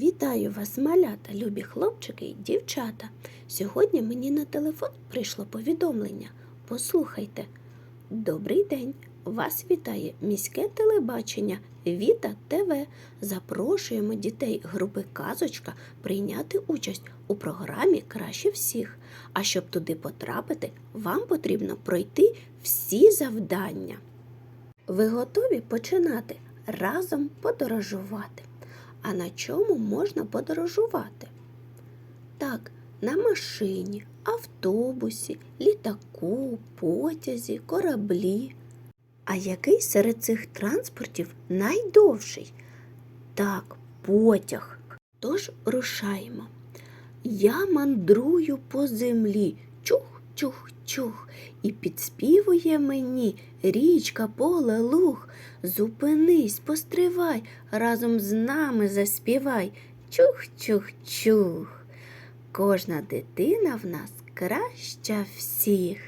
Вітаю вас, малята, любі хлопчики і дівчата. Сьогодні мені на телефон прийшло повідомлення. Послухайте. Добрий день! Вас вітає міське телебачення Віта ТВ. Запрошуємо дітей групи Казочка прийняти участь у програмі Краще всіх. А щоб туди потрапити, вам потрібно пройти всі завдання. Ви готові починати разом подорожувати? А на чому можна подорожувати? Так, на машині, автобусі, літаку, потязі, кораблі. А який серед цих транспортів найдовший? Так, потяг. Тож рушаємо. Я мандрую по землі, чух, чух, чух, і підспівує мені річка, поле, луг. Зупинись, постривай, разом з нами заспівай. Чух, чух, чух. Кожна дитина в нас краща всіх.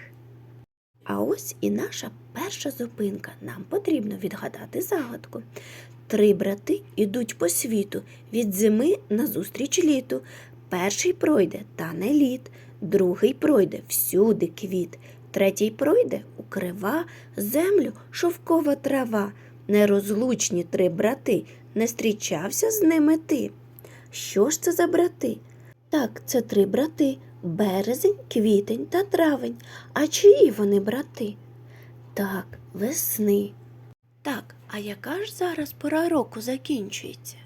А ось і наша перша зупинка. Нам потрібно відгадати загадку. Три брати ідуть по світу від зими назустріч літу. Перший пройде та не лід, другий пройде всюди квіт, третій пройде укрива землю шовкова трава. Нерозлучні три брати, не зустрічався з ними ти. Що ж це за брати? Так, це три брати березень, квітень та травень. А чиї вони брати? Так, весни. Так, а яка ж зараз пора року закінчується?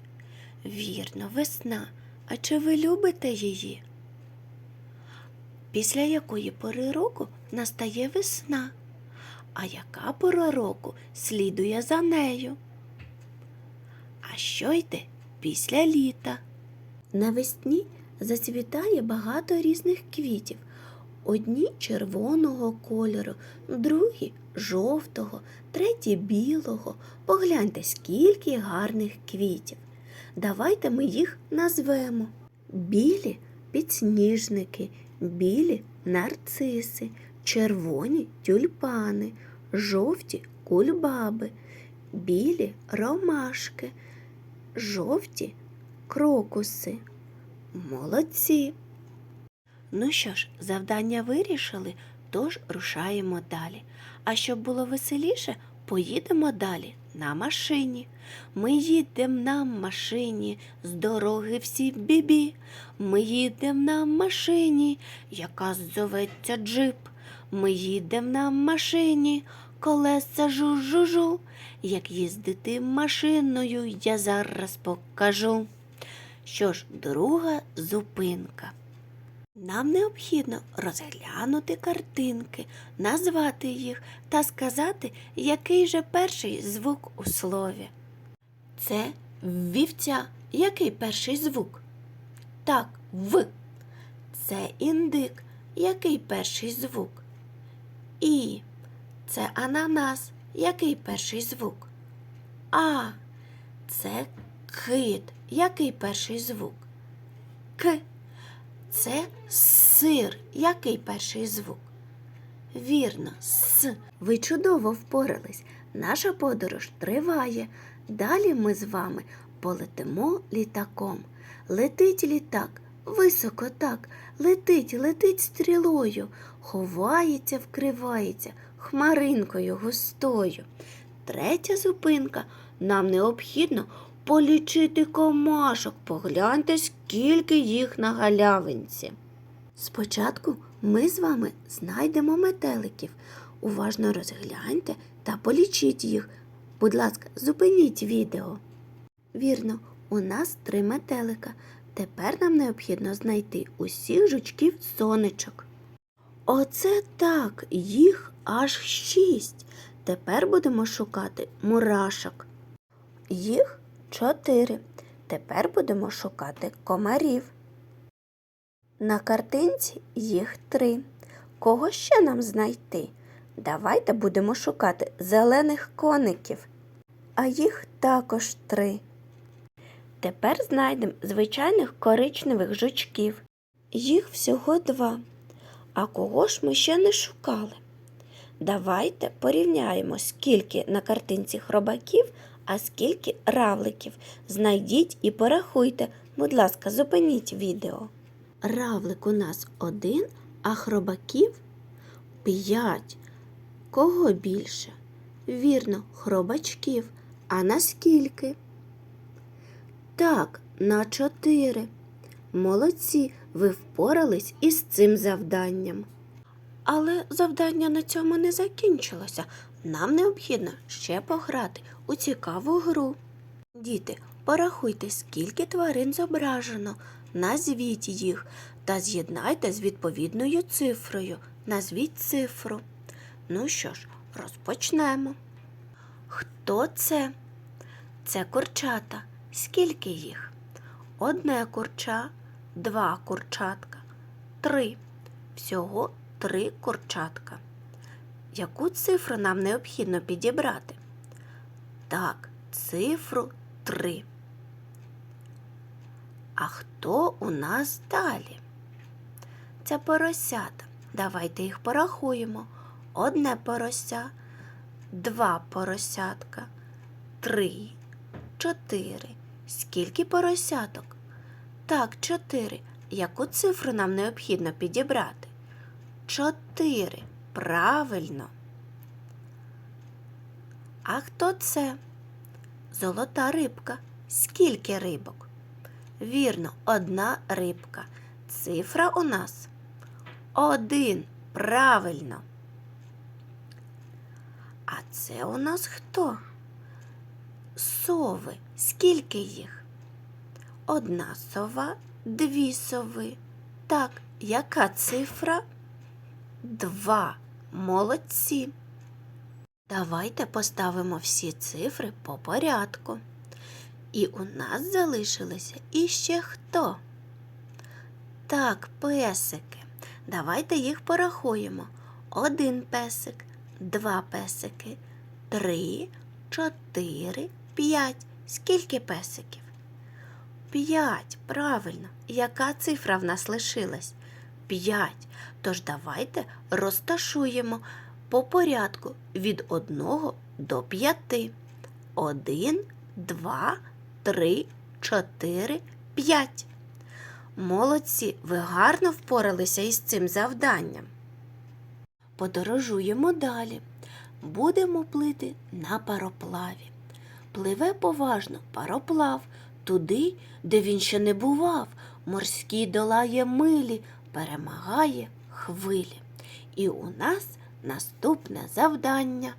Вірно, весна. А чи ви любите її? Після якої пори року настає весна? А яка пора року слідує за нею? А що йде після літа? Навесні зацвітає багато різних квітів. Одні червоного кольору, другі жовтого, треті білого. Погляньте, скільки гарних квітів. Давайте ми їх назвемо. Білі підсніжники, білі нарциси, червоні тюльпани, жовті кульбаби, білі ромашки, жовті крокуси. Молодці. Ну що ж, завдання вирішили, тож рушаємо далі. А щоб було веселіше, поїдемо далі на машині. Ми їдемо на машині, з дороги всі бібі. Ми їдемо на машині, яка зоветься джип. Ми їдемо на машині, колеса жу-жу-жу. Як їздити машиною, я зараз покажу. Що ж, друга зупинка. Нам необхідно розглянути картинки, назвати їх та сказати, який же перший звук у слові. Це вівця. Який перший звук? Так, В. Це індик. Який перший звук? І. Це ананас. Який перший звук? А. Це кит. Який перший звук? К. Це сир. Який перший звук? Вірно, с. Ви чудово впорались. Наша подорож триває. Далі ми з вами полетимо літаком. Летить літак, високо так, летить, летить стрілою, ховається, вкривається хмаринкою густою. Третя зупинка. Нам необхідно полічити комашок. Погляньте, скільки їх на галявинці. Спочатку ми з вами знайдемо метеликів. Уважно розгляньте та полічіть їх. Будь ласка, зупиніть відео. Вірно, у нас три метелика. Тепер нам необхідно знайти усіх жучків сонечок. Оце так, їх аж шість. Тепер будемо шукати мурашок. Їх чотири. Тепер будемо шукати комарів. На картинці їх три. Кого ще нам знайти? Давайте будемо шукати зелених коників, а їх також три. Тепер знайдемо звичайних коричневих жучків. Їх всього два. А кого ж ми ще не шукали? Давайте порівняємо, скільки на картинці хробаків, А скільки равликів? Знайдіть і порахуйте. Будь ласка, зупиніть відео. Равлик у нас один, а хробаків п'ять. Кого більше? Вірно, хробачків. А наскільки? Так, на чотири. Молодці, ви впорались із цим завданням. Але завдання на цьому не закінчилося. Нам необхідно ще пограти у цікаву гру. Діти, порахуйте, скільки тварин зображено, назвіть їх та з'єднайте з відповідною цифрою. Назвіть цифру. Ну що ж, розпочнемо. Хто це? Це курчата. Скільки їх? Одне курча, два курчатка, три. Всього три курчатка. Яку цифру нам необхідно підібрати? Так, цифру три. А хто у нас далі? Це поросята. Давайте їх порахуємо. Одне порося, два поросятка, три, чотири. Скільки поросяток? Так, чотири. Яку цифру нам необхідно підібрати? Чотири. Правильно. А хто це? Золота рибка. Скільки рибок? Вірно, одна рибка. Цифра у нас один. Правильно. А це у нас хто? Сови. Скільки їх? Одна сова, дві сови. Так, яка цифра? Два. Молодці. Давайте поставимо всі цифри по порядку. І у нас залишилося іще хто? Так, песики. Давайте їх порахуємо. Один песик, два песики, три, чотири, п'ять. Скільки песиків? П'ять. Правильно. Яка цифра в нас лишилась? П'ять. Тож давайте розташуємо по порядку від одного до п'яти. Один, два, три, чотири, п'ять. Молодці, ви гарно впоралися із цим завданням. Подорожуємо далі. Будемо плити на пароплаві. Пливе поважно пароплав туди, де він ще не бував. Морські долає милі, перемагає хвилі. І у нас наступне завдання.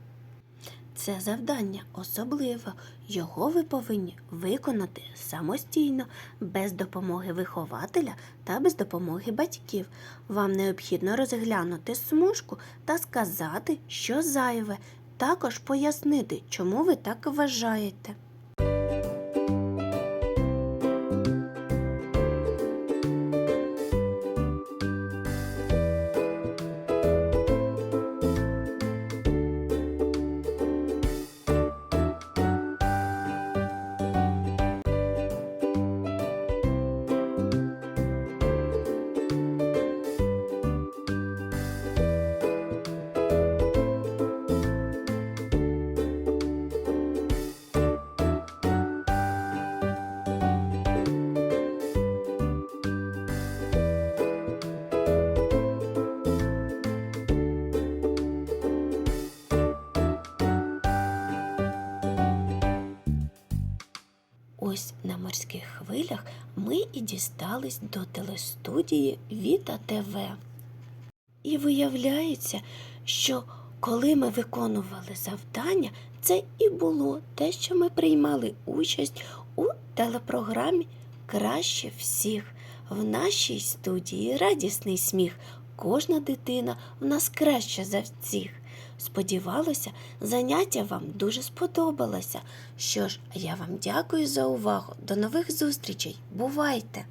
Це завдання особливе. Його ви повинні виконати самостійно, без допомоги вихователя та без допомоги батьків. Вам необхідно розглянути смужку та сказати, що зайве, також пояснити, чому ви так вважаєте. Морських хвилях ми і дістались до телестудії Віта ТВ. І виявляється, що коли ми виконували завдання, це і було те, що ми приймали участь у телепрограмі Краще всіх. В нашій студії радісний сміх. Кожна дитина в нас краща за всіх. Сподівалося, заняття вам дуже сподобалося. Що ж, я вам дякую за увагу. До нових зустрічей. Бувайте!